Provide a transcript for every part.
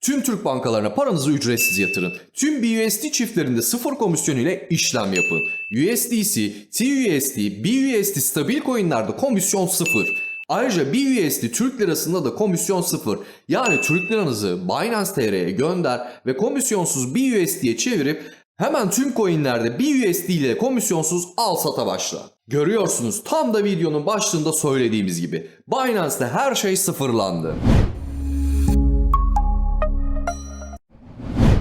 Tüm Türk bankalarına paranızı ücretsiz yatırın. Tüm BUSD çiftlerinde sıfır komisyon ile işlem yapın. USDC, TUSD, BUSD stabil coinlerde komisyon sıfır. Ayrıca BUSD Türk lirasında da komisyon sıfır. Yani Türk liranızı Binance TR'ye gönder ve komisyonsuz BUSD'ye çevirip hemen tüm coinlerde BUSD ile komisyonsuz al sata başla. Görüyorsunuz tam da videonun başlığında söylediğimiz gibi Binance'de her şey sıfırlandı.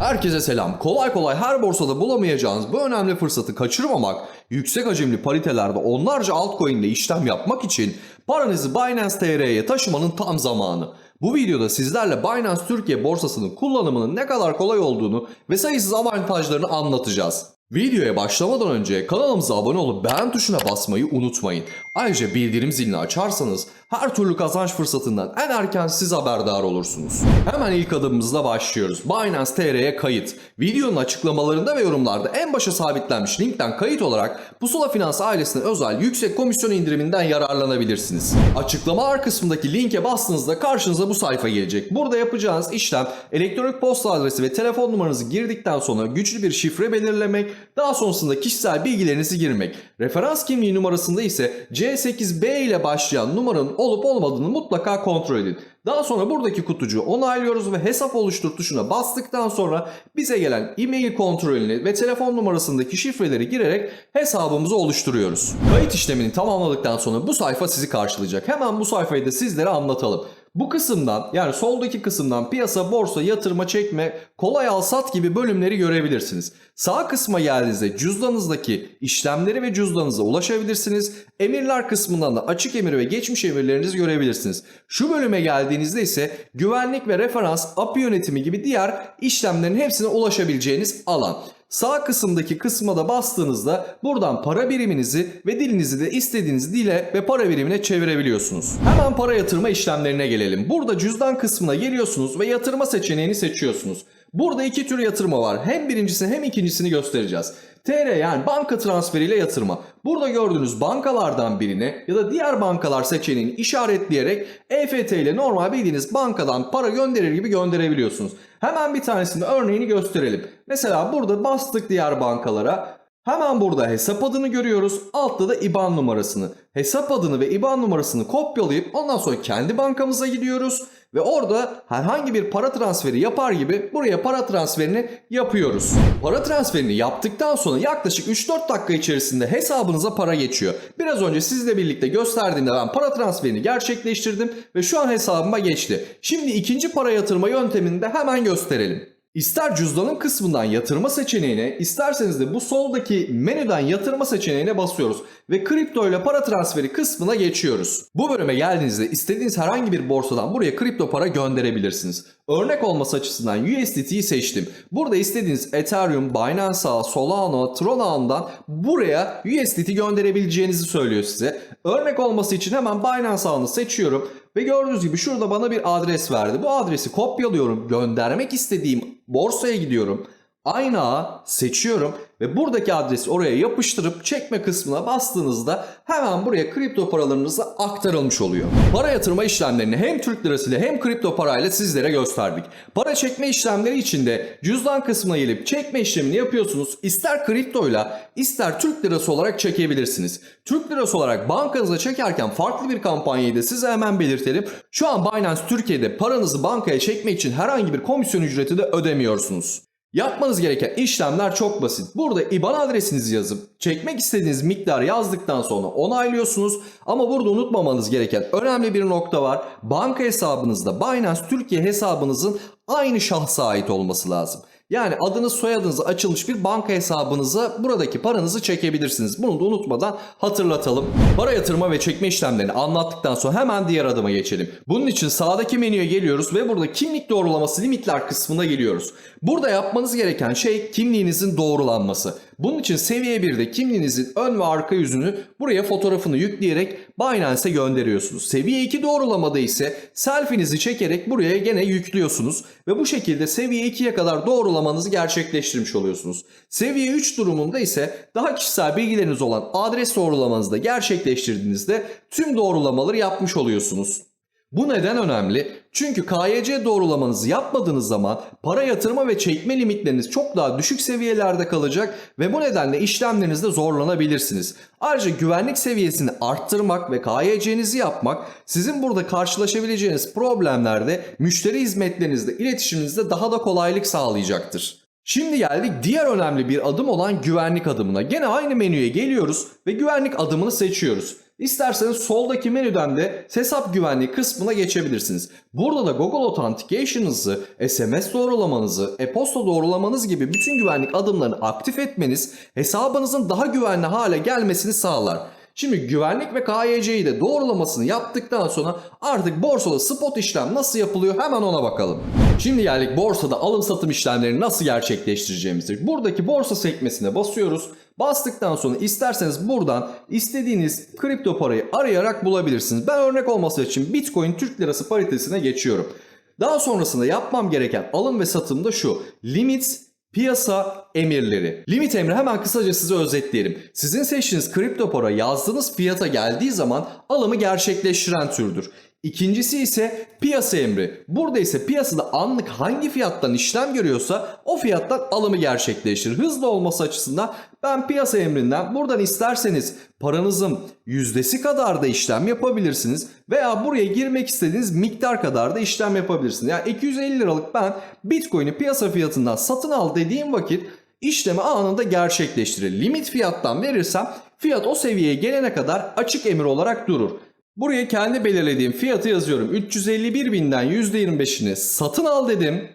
Herkese selam. Kolay kolay her borsada bulamayacağınız bu önemli fırsatı kaçırmamak, yüksek hacimli paritelerde onlarca altcoin ile işlem yapmak için paranızı Binance TR'ye taşımanın tam zamanı. Bu videoda sizlerle Binance Türkiye borsasının kullanımının ne kadar kolay olduğunu ve sayısız avantajlarını anlatacağız. Videoya başlamadan önce kanalımıza abone olup beğen tuşuna basmayı unutmayın. Ayrıca bildirim zilini açarsanız her türlü kazanç fırsatından en erken siz haberdar olursunuz. Hemen ilk adımımızla başlıyoruz. Binance TR'ye kayıt. Videonun açıklamalarında ve yorumlarda en başa sabitlenmiş linkten kayıt olarak Pusula Finans ailesine özel yüksek komisyon indiriminden yararlanabilirsiniz. Açıklama kısmındaki linke bastığınızda karşınıza bu sayfa gelecek. Burada yapacağınız işlem elektronik posta adresi ve telefon numaranızı girdikten sonra güçlü bir şifre belirlemek, daha sonrasında kişisel bilgilerinizi girmek. Referans kimliği numarasında ise C8B ile başlayan numaranın olup olmadığını mutlaka kontrol edin. Daha sonra buradaki kutucuğu onaylıyoruz ve hesap oluştur tuşuna bastıktan sonra bize gelen e-mail kontrolünü ve telefon numarasındaki şifreleri girerek hesabımızı oluşturuyoruz. Kayıt işlemini tamamladıktan sonra bu sayfa sizi karşılayacak. Hemen bu sayfayı da sizlere anlatalım. Bu kısımdan yani soldaki kısımdan piyasa, borsa, yatırma, çekme, kolay al sat gibi bölümleri görebilirsiniz. Sağ kısma geldiğinizde cüzdanınızdaki işlemleri ve cüzdanınıza ulaşabilirsiniz. Emirler kısmından da açık emir ve geçmiş emirlerinizi görebilirsiniz. Şu bölüme geldiğinizde ise güvenlik ve referans, API yönetimi gibi diğer işlemlerin hepsine ulaşabileceğiniz alan. Sağ kısımdaki kısma da bastığınızda buradan para biriminizi ve dilinizi de istediğiniz dile ve para birimine çevirebiliyorsunuz. Hemen para yatırma işlemlerine gelelim. Burada cüzdan kısmına geliyorsunuz ve yatırma seçeneğini seçiyorsunuz. Burada iki tür yatırma var. Hem birincisi hem ikincisini göstereceğiz. TR yani banka transferiyle yatırma. Burada gördüğünüz bankalardan birine ya da diğer bankalar seçeneğini işaretleyerek EFT ile normal bildiğiniz bankadan para gönderir gibi gönderebiliyorsunuz. Hemen bir tanesinde örneğini gösterelim. Mesela burada bastık diğer bankalara. Hemen burada hesap adını görüyoruz. Altta da IBAN numarasını. Hesap adını ve IBAN numarasını kopyalayıp ondan sonra kendi bankamıza gidiyoruz. Ve orada herhangi bir para transferi yapar gibi buraya para transferini yapıyoruz. Para transferini yaptıktan sonra yaklaşık 3-4 dakika içerisinde hesabınıza para geçiyor. Biraz önce sizle birlikte gösterdiğimde ben para transferini gerçekleştirdim ve şu an hesabıma geçti. Şimdi ikinci para yatırma yöntemini de hemen gösterelim. İster cüzdanın kısmından yatırma seçeneğine, isterseniz de bu soldaki menüden yatırma seçeneğine basıyoruz ve kripto ile para transferi kısmına geçiyoruz. Bu bölüme geldiğinizde istediğiniz herhangi bir borsadan buraya kripto para gönderebilirsiniz. Örnek olması açısından USDT'yi seçtim. Burada istediğiniz Ethereum, Binance Solana, Tron ağından buraya USDT gönderebileceğinizi söylüyor size. Örnek olması için hemen Binance ağını seçiyorum. Ve gördüğünüz gibi şurada bana bir adres verdi. Bu adresi kopyalıyorum. Göndermek istediğim borsaya gidiyorum. Aynı ağı seçiyorum ve buradaki adresi oraya yapıştırıp çekme kısmına bastığınızda hemen buraya kripto paralarınızı aktarılmış oluyor. Para yatırma işlemlerini hem Türk lirasıyla hem kripto parayla sizlere gösterdik. Para çekme işlemleri için de cüzdan kısmına gelip çekme işlemini yapıyorsunuz. İster kriptoyla ister Türk lirası olarak çekebilirsiniz. Türk lirası olarak bankanıza çekerken farklı bir kampanyayı da size hemen belirtelim. Şu an Binance Türkiye'de paranızı bankaya çekmek için herhangi bir komisyon ücreti de ödemiyorsunuz. Yapmanız gereken işlemler çok basit. Burada IBAN adresinizi yazıp çekmek istediğiniz miktarı yazdıktan sonra onaylıyorsunuz. Ama burada unutmamanız gereken önemli bir nokta var. Banka hesabınızda Binance Türkiye hesabınızın aynı şahsa ait olması lazım. Yani adınız soyadınız açılmış bir banka hesabınıza buradaki paranızı çekebilirsiniz. Bunu da unutmadan hatırlatalım. Para yatırma ve çekme işlemlerini anlattıktan sonra hemen diğer adıma geçelim. Bunun için sağdaki menüye geliyoruz ve burada kimlik doğrulaması limitler kısmına geliyoruz. Burada yapmanız gereken şey kimliğinizin doğrulanması. Bunun için seviye 1'de kimliğinizin ön ve arka yüzünü buraya fotoğrafını yükleyerek Binance'e gönderiyorsunuz. Seviye 2 doğrulamada ise selfie'nizi çekerek buraya gene yüklüyorsunuz ve bu şekilde seviye 2'ye kadar doğrulamanızı gerçekleştirmiş oluyorsunuz. Seviye 3 durumunda ise daha kişisel bilgileriniz olan adres doğrulamanızı da gerçekleştirdiğinizde tüm doğrulamaları yapmış oluyorsunuz. Bu neden önemli? Çünkü KYC doğrulamanızı yapmadığınız zaman para yatırma ve çekme limitleriniz çok daha düşük seviyelerde kalacak ve bu nedenle işlemlerinizde zorlanabilirsiniz. Ayrıca güvenlik seviyesini arttırmak ve KYC'nizi yapmak sizin burada karşılaşabileceğiniz problemlerde müşteri hizmetlerinizde, iletişiminizde daha da kolaylık sağlayacaktır. Şimdi geldik diğer önemli bir adım olan güvenlik adımına. Gene aynı menüye geliyoruz ve güvenlik adımını seçiyoruz. İsterseniz soldaki menüden de hesap güvenliği kısmına geçebilirsiniz. Burada da Google Authentication'ınızı, SMS doğrulamanızı, e-posta doğrulamanız gibi bütün güvenlik adımlarını aktif etmeniz hesabınızın daha güvenli hale gelmesini sağlar. Şimdi güvenlik ve KYC'yi de doğrulamasını yaptıktan sonra artık borsada spot işlem nasıl yapılıyor hemen ona bakalım. Şimdi geldik borsada alım satım işlemlerini nasıl gerçekleştireceğimizi. Buradaki borsa sekmesine basıyoruz. Bastıktan sonra isterseniz buradan istediğiniz kripto parayı arayarak bulabilirsiniz. Ben örnek olması için Bitcoin Türk Lirası paritesine geçiyorum. Daha sonrasında yapmam gereken alım ve satım da şu. Limit Piyasa emirleri. Limit emri hemen kısaca size özetleyelim. Sizin seçtiğiniz kripto para yazdığınız fiyata geldiği zaman alımı gerçekleştiren türdür. İkincisi ise piyasa emri. Burada ise piyasada anlık hangi fiyattan işlem görüyorsa o fiyattan alımı gerçekleştirir. Hızlı olması açısından ben piyasa emrinden buradan isterseniz paranızın yüzdesi kadar da işlem yapabilirsiniz. Veya buraya girmek istediğiniz miktar kadar da işlem yapabilirsiniz. Yani 250 liralık ben Bitcoin'i piyasa fiyatından satın al dediğim vakit işlemi anında gerçekleştirir. Limit fiyattan verirsem fiyat o seviyeye gelene kadar açık emir olarak durur. Buraya kendi belirlediğim fiyatı yazıyorum. 351 binden %25'ini satın al dedim.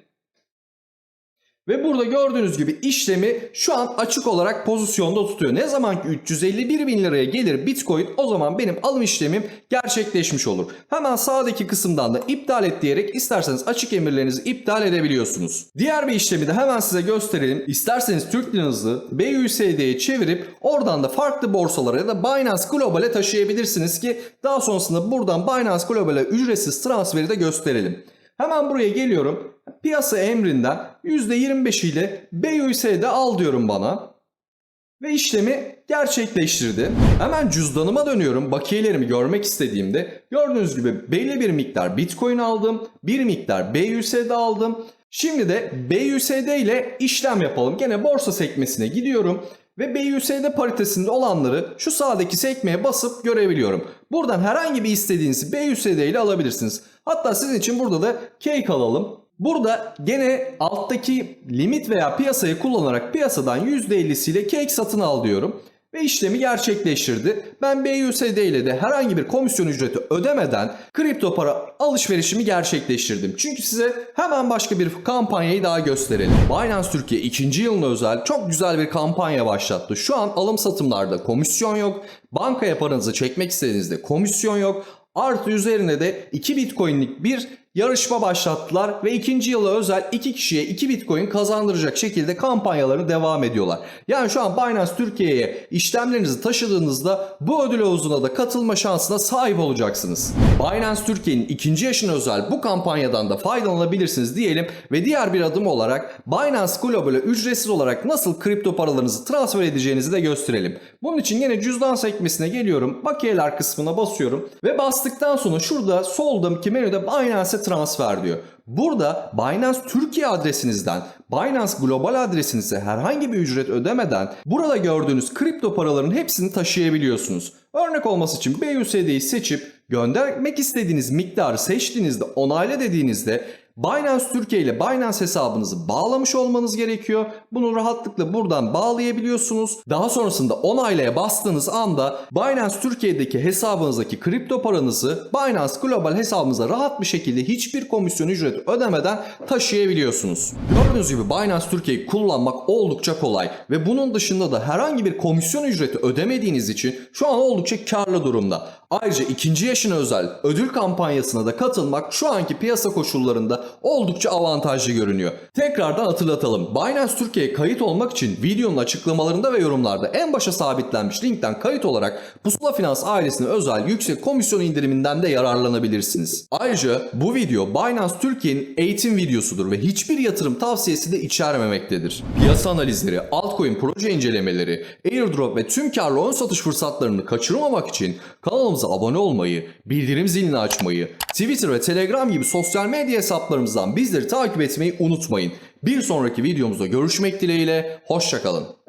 Ve burada gördüğünüz gibi işlemi şu an açık olarak pozisyonda tutuyor. Ne zaman ki 351 bin liraya gelir Bitcoin o zaman benim alım işlemim gerçekleşmiş olur. Hemen sağdaki kısımdan da iptal et diyerek isterseniz açık emirlerinizi iptal edebiliyorsunuz. Diğer bir işlemi de hemen size gösterelim. İsterseniz Türk liranızı BUSD'ye çevirip oradan da farklı borsalara ya da Binance Global'e taşıyabilirsiniz ki daha sonrasında buradan Binance Global'e ücretsiz transferi de gösterelim. Hemen buraya geliyorum. Piyasa emrinden %25 ile BUSD al diyorum bana. Ve işlemi gerçekleştirdi. Hemen cüzdanıma dönüyorum. Bakiyelerimi görmek istediğimde gördüğünüz gibi belli bir miktar Bitcoin aldım. Bir miktar BUSD aldım. Şimdi de BUSD ile işlem yapalım. Gene borsa sekmesine gidiyorum. Ve BUSD paritesinde olanları şu sağdaki sekmeye basıp görebiliyorum. Buradan herhangi bir istediğinizi BUSD ile alabilirsiniz. Hatta sizin için burada da cake alalım. Burada gene alttaki limit veya piyasayı kullanarak piyasadan %50'siyle cake satın al diyorum. Ve işlemi gerçekleştirdi. Ben BUSD ile de herhangi bir komisyon ücreti ödemeden kripto para alışverişimi gerçekleştirdim. Çünkü size hemen başka bir kampanyayı daha gösterelim. Binance Türkiye ikinci yılına özel çok güzel bir kampanya başlattı. Şu an alım satımlarda komisyon yok. Bankaya paranızı çekmek istediğinizde komisyon yok. Artı üzerine de 2 Bitcoin'lik bir yarışma başlattılar ve ikinci yıla özel 2 kişiye 2 Bitcoin kazandıracak şekilde kampanyalarını devam ediyorlar. Yani şu an Binance Türkiye'ye işlemlerinizi taşıdığınızda bu ödül havuzuna da katılma şansına sahip olacaksınız. Binance Türkiye'nin ikinci yaşına özel bu kampanyadan da faydalanabilirsiniz diyelim ve diğer bir adım olarak Binance Global'e ücretsiz olarak nasıl kripto paralarınızı transfer edeceğinizi de gösterelim. Bunun için yine cüzdan sekmesine geliyorum. Bakiyeler kısmına basıyorum ve bastıktan sonra şurada soldaki menüde Binance'e transfer diyor. Burada Binance Türkiye adresinizden Binance Global adresinize herhangi bir ücret ödemeden burada gördüğünüz kripto paraların hepsini taşıyabiliyorsunuz. Örnek olması için BUSD'yi seçip göndermek istediğiniz miktarı seçtiğinizde onayla dediğinizde Binance Türkiye ile Binance hesabınızı bağlamış olmanız gerekiyor. Bunu rahatlıkla buradan bağlayabiliyorsunuz. Daha sonrasında onaylaya bastığınız anda Binance Türkiye'deki hesabınızdaki kripto paranızı Binance Global hesabınıza rahat bir şekilde hiçbir komisyon ücreti ödemeden taşıyabiliyorsunuz. Gördüğünüz gibi Binance Türkiye'yi kullanmak oldukça kolay ve bunun dışında da herhangi bir komisyon ücreti ödemediğiniz için şu an oldukça karlı durumda. Ayrıca ikinci yaşına özel ödül kampanyasına da katılmak şu anki piyasa koşullarında oldukça avantajlı görünüyor. Tekrardan hatırlatalım. Binance Türkiye'ye kayıt olmak için videonun açıklamalarında ve yorumlarda en başa sabitlenmiş linkten kayıt olarak Pusula Finans ailesine özel yüksek komisyon indiriminden de yararlanabilirsiniz. Ayrıca bu video Binance Türkiye'nin eğitim videosudur ve hiçbir yatırım tavsiyesi de içermemektedir. Piyasa analizleri, altcoin proje incelemeleri, airdrop ve tüm karlı ön satış fırsatlarını kaçırmamak için kanalımıza kanalımıza abone olmayı, bildirim zilini açmayı, Twitter ve Telegram gibi sosyal medya hesaplarımızdan bizleri takip etmeyi unutmayın. Bir sonraki videomuzda görüşmek dileğiyle, hoşçakalın.